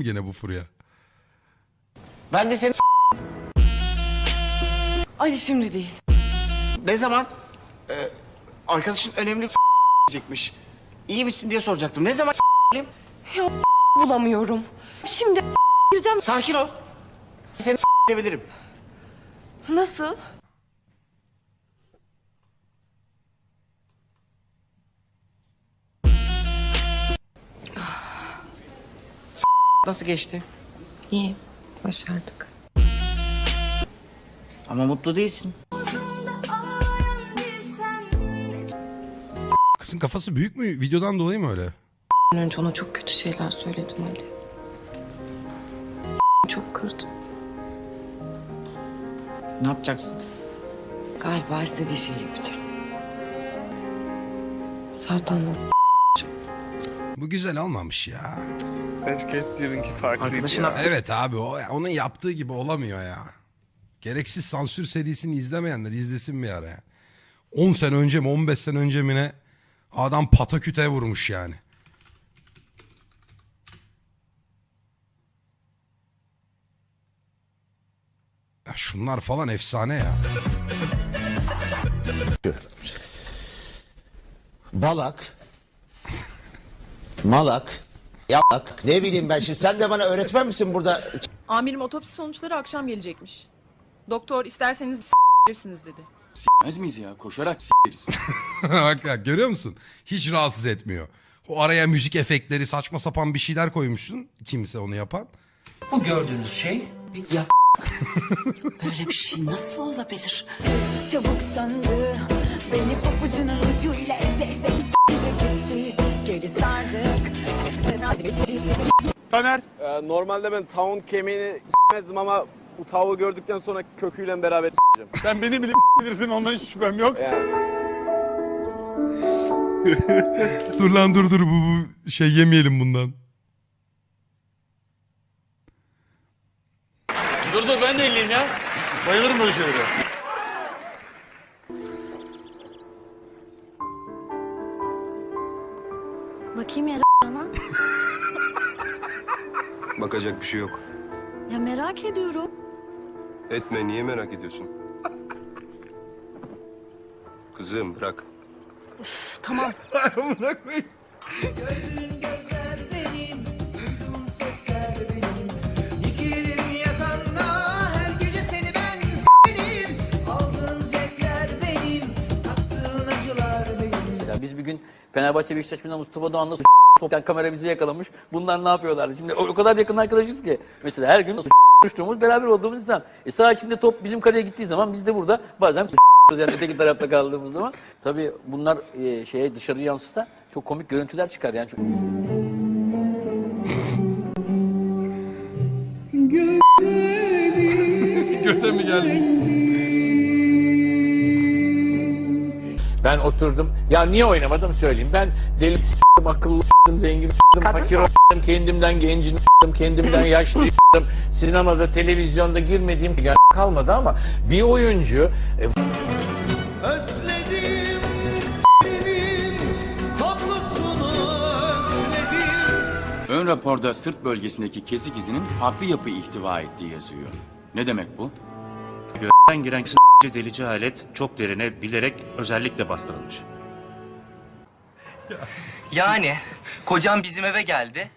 gene bu furya. Ben de seni Ali şimdi değil. ne zaman? Ee, arkadaşın önemli diyecekmiş. İyi misin diye soracaktım. Ne zaman Ya bulamıyorum. Şimdi gireceğim. Sakin ol. Seni edebilirim. Nasıl? Nasıl geçti? İyi. Başardık. Ama mutlu değilsin. Kızın kafası büyük mü? Videodan dolayı mı öyle? Önce ona çok kötü şeyler söyledim Ali. Çok kırdım. Ne yapacaksın? Galiba istediği şeyi yapacağım. Sertan'la Bu güzel olmamış ya. Hareketlerinki farklıydı Arkadaşın ya. Evet abi o onun yaptığı gibi olamıyor ya. Gereksiz sansür serisini izlemeyenler izlesin bir ara ya. 10 sene önce mi 15 sene önce mi ne adam pataküte vurmuş yani. Ya şunlar falan efsane ya. Balak. Malak. Yalak. Ne bileyim ben şimdi sen de bana öğretmen misin burada? Amirim otopsi sonuçları akşam gelecekmiş. Doktor isterseniz bilirsiniz dedi. S**mez miyiz ya? Koşarak s**eriz. Bak ya, görüyor musun? Hiç rahatsız etmiyor. O araya müzik efektleri saçma sapan bir şeyler koymuşsun. Kimse onu yapan. Bu gördüğünüz şey bir ya Böyle bir şey nasıl olabilir? Çabuk sandı Beni papucunun ucuyla eze eze gitti Taner. Ee, normalde ben tavuğun kemiğini s**mezdim ama bu tavuğu gördükten sonra köküyle beraber s**eceğim. Sen beni bile bilirsin ondan hiç şüphem yok. Yani. Dur lan dur dur bu, bu şey yemeyelim bundan. dur dur ben de elliyim ya. Bayılırım böyle şeylere. Bakayım ya bana Bakacak bir şey yok. Ya merak ediyorum Etme niye merak ediyorsun? Kızım bırak. Tamam Bırakmayın. Ya biz bir gün Fenerbahçe Beşiktaş maçında Mustafa Doğan'la s*** toptan kamera bizi yakalamış. Bunlar ne yapıyorlardı? Şimdi o, kadar yakın arkadaşız ki. Mesela her gün konuştuğumuz beraber olduğumuz insan. E saha içinde top bizim kaleye gittiği zaman biz de burada bazen yani öteki tarafta kaldığımız zaman. Tabii bunlar e, şeye dışarı yansısa çok komik görüntüler çıkar yani. Çok... Göte mi geldi? Ben oturdum. Ya niye oynamadım söyleyeyim. Ben deli s**tim, akıllı s**tim, zengin s**tim, fakir s**tim, kendimden gencin s**tim, kendimden yaşlı s**tim. Sinemada, televizyonda girmediğim yani kalmadı ama bir oyuncu e, Özledim senin kokusunu özledim. Ön raporda sırt bölgesindeki kesik izinin farklı yapı ihtiva ettiği yazıyor. Ne demek bu? Gökten giren s*** delici alet çok derine bilerek özellikle bastırılmış. Yani kocam bizim eve geldi.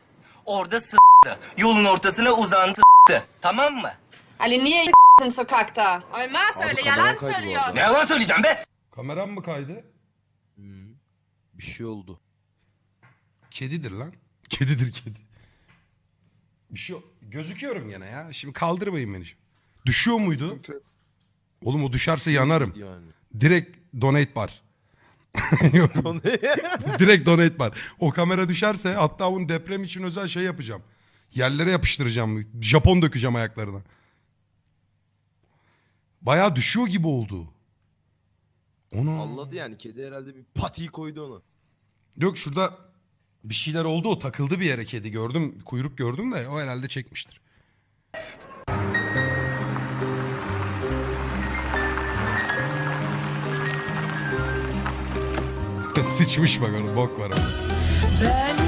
Orada s**tı. Yolun ortasına uzandı s**tı. Tamam mı? Ali niye sokakta? Olmaz öyle yalan söylüyor. Ne yalan söyleyeceğim be? Kameram mı kaydı? Bir şey oldu. Kedidir lan. Kedidir kedi. Bir şey gözüküyorum gene ya. Şimdi kaldırmayın beni. şimdi. Düşüyor muydu? Oğlum o düşerse yanarım. Yani. Direkt donate. Yok. Direkt donate bar. O kamera düşerse hatta bunu deprem için özel şey yapacağım. Yerlere yapıştıracağım. Japon dökeceğim ayaklarına. Bayağı düşüyor gibi oldu. Onu... Salladı yani. Kedi herhalde bir patiyi koydu ona. Yok şurada bir şeyler oldu o takıldı bir yere kedi gördüm. Kuyruk gördüm de o herhalde çekmiştir. Sıçmış bak onu bok var. Orada. Ben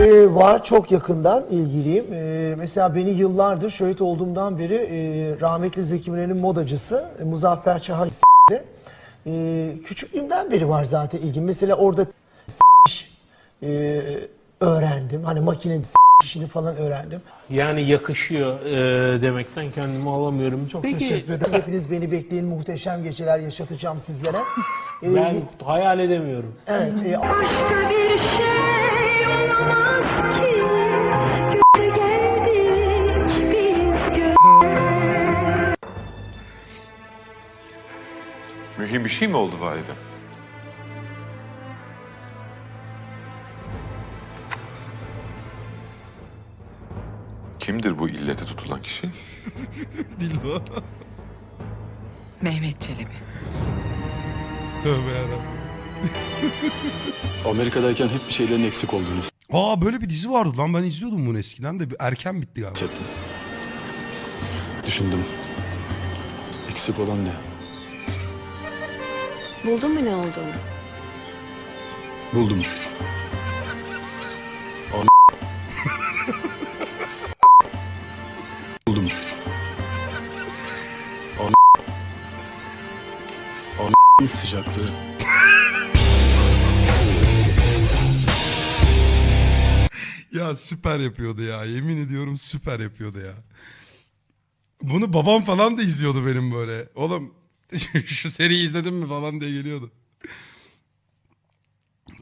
Ee, var çok yakından ilgiliyim. Ee, mesela beni yıllardır şöhret olduğumdan beri e, rahmetli Zeki Müren'in modacısı e, Muzaffer Çahan e, ee, küçüklüğümden beri var zaten ilgim. Mesela orada e, öğrendim. Hani makine işini falan öğrendim. Yani yakışıyor e, demekten kendimi alamıyorum. Çok Peki, teşekkür ederim. Hepiniz beni bekleyin. Muhteşem geceler yaşatacağım sizlere. Ee, Ben hayal edemiyorum. Evet. e, Başka bir şey olamaz ki Göze geldik biz göze Mühim bir şey mi oldu validem? Kimdir bu illete tutulan kişi? Dildo. Mehmet Çelebi. Tövbe yarabbim. Amerika'dayken hep bir şeylerin eksik olduğunu Aa böyle bir dizi vardı lan ben izliyordum bunu eskiden de erken bitti galiba. hissettim. Düşündüm. Eksik olan ne? Buldun mu ne olduğunu? Buldum. Sıcaklığı. Ya süper yapıyordu ya yemin ediyorum süper yapıyordu ya. Bunu babam falan da izliyordu benim böyle. Oğlum şu seriyi izledin mi falan diye geliyordu.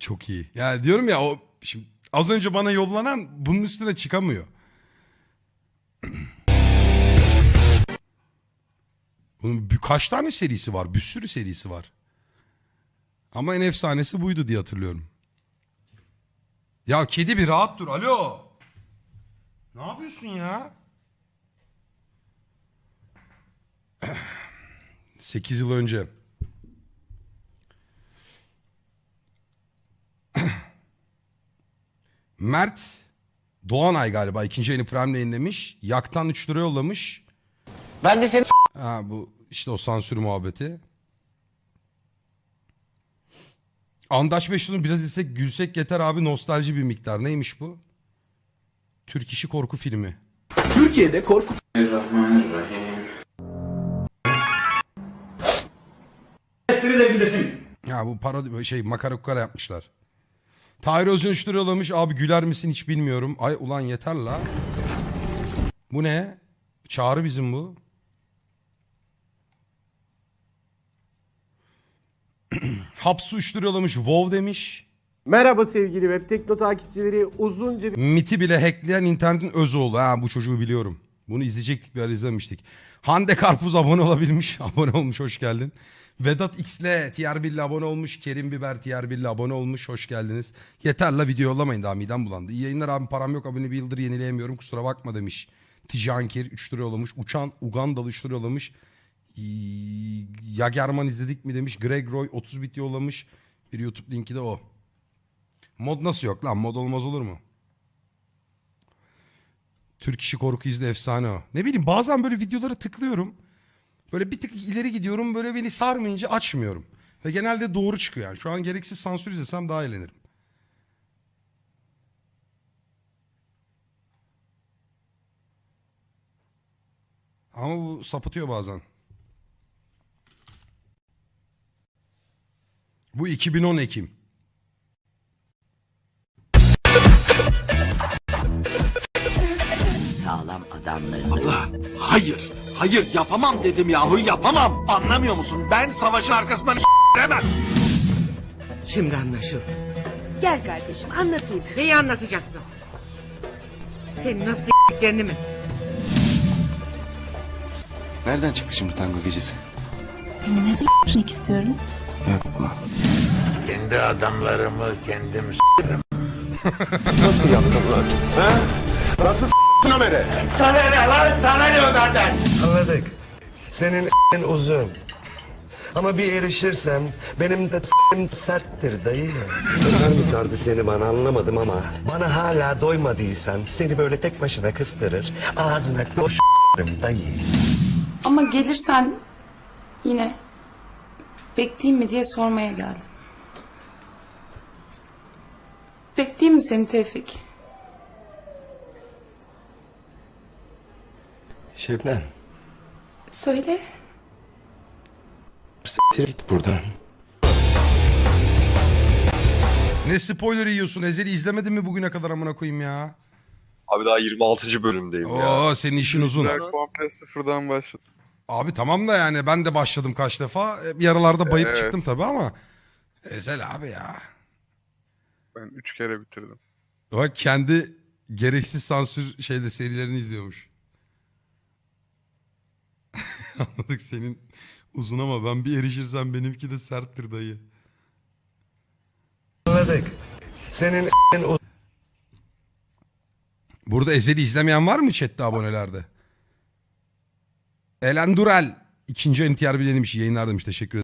Çok iyi. Ya diyorum ya o şimdi az önce bana yollanan bunun üstüne çıkamıyor. Bunun kaç tane serisi var? Bir sürü serisi var. Ama en efsanesi buydu diye hatırlıyorum. Ya kedi bir rahat dur. Alo. Ne yapıyorsun ya? 8 yıl önce. Mert Doğanay galiba ikinci yayını Prime'le yayınlamış. Yaktan 3 lira yollamış. Ben de seni Ha bu işte o sansür muhabbeti. Andaç Beşiktaş'ın biraz istek gülsek yeter abi nostalji bir miktar. Neymiş bu? Türk işi korku filmi. Türkiye'de korku Ya bu parodi şey makara kukara yapmışlar. Tahir Özcan 3 lira yollamış. Abi güler misin hiç bilmiyorum. Ay ulan yeter la. Bu ne? Çağrı bizim bu. Hapsu 3 lira yollamış. Wow demiş. Merhaba sevgili Web Tekno takipçileri. Uzunca bir MIT'i bile hackleyen internetin öz oğlu. Ha bu çocuğu biliyorum. Bunu izleyecektik bir ara izlemiştik. Hande Karpuz abone olabilmiş. abone olmuş hoş geldin. Vedat X'le 1 ile abone olmuş. Kerim Biber 1 ile abone olmuş. Hoş geldiniz. Yeter la video yollamayın daha midem bulandı. İyi yayınlar abi param yok abone bir yıldır yenileyemiyorum kusura bakma demiş. Tijankir 3 lira yollamış. Uçan Ugandalı 3 lira yollamış. Yagerman izledik mi demiş. Greg Roy 30 bit yollamış. Bir YouTube linki de o. Mod nasıl yok lan? Mod olmaz olur mu? Türk işi korku izle efsane o. Ne bileyim bazen böyle videolara tıklıyorum. Böyle bir tık ileri gidiyorum böyle beni sarmayınca açmıyorum. Ve genelde doğru çıkıyor yani. Şu an gereksiz sansür izlesem daha eğlenirim. Ama bu sapıtıyor bazen. Bu 2010 Ekim. Sağlam adamları. Hayır. Hayır yapamam dedim yahu yapamam. Anlamıyor musun? Ben savaşın arkasından s**remem. Şimdi anlaşıldı. Gel kardeşim anlatayım. Neyi anlatacaksın? Senin nasıl s**liklerini mi? Nereden çıktı şimdi tango gecesi? Beni ne istiyorum? Kendi adamlarımı kendim Nasıl yaptın lan? Ha? Nasıl s**tin Ömer'e? Sana ne lan? Sana ne Ömer'den? Anladık. Senin s**in uzun. Ama bir erişirsem benim de s**im serttir dayı. Ömer mi sardı seni bana anlamadım ama bana hala doymadıysan seni böyle tek başına kıstırır ağzına koş dayı. Ama gelirsen yine bekleyeyim mi diye sormaya geldim. Bekleyeyim mi seni Tevfik? Şebnem. Söyle. S**tir git buradan. Ne spoiler yiyorsun? Ezeli izlemedin mi bugüne kadar amına koyayım ya? Abi daha 26. bölümdeyim ya. Oo senin işin uzun. Black One sıfırdan başladı. Abi tamam da yani ben de başladım kaç defa. E, Bir aralarda bayıp Evet. çıktım tabii ama. Ezel abi ya. Ben üç kere bitirdim. Bak kendi gereksiz sansür şeyde serilerini izliyormuş. Anladık senin uzun ama ben bir erişirsem benimki de serttir dayı. Anladık. Senin s**in. Burada Ezel'i izlemeyen var mı chatte abonelerde? Elen Durel. ikinci ayın TR bileniymiş. Yayınlar demiş. Teşekkür ederim.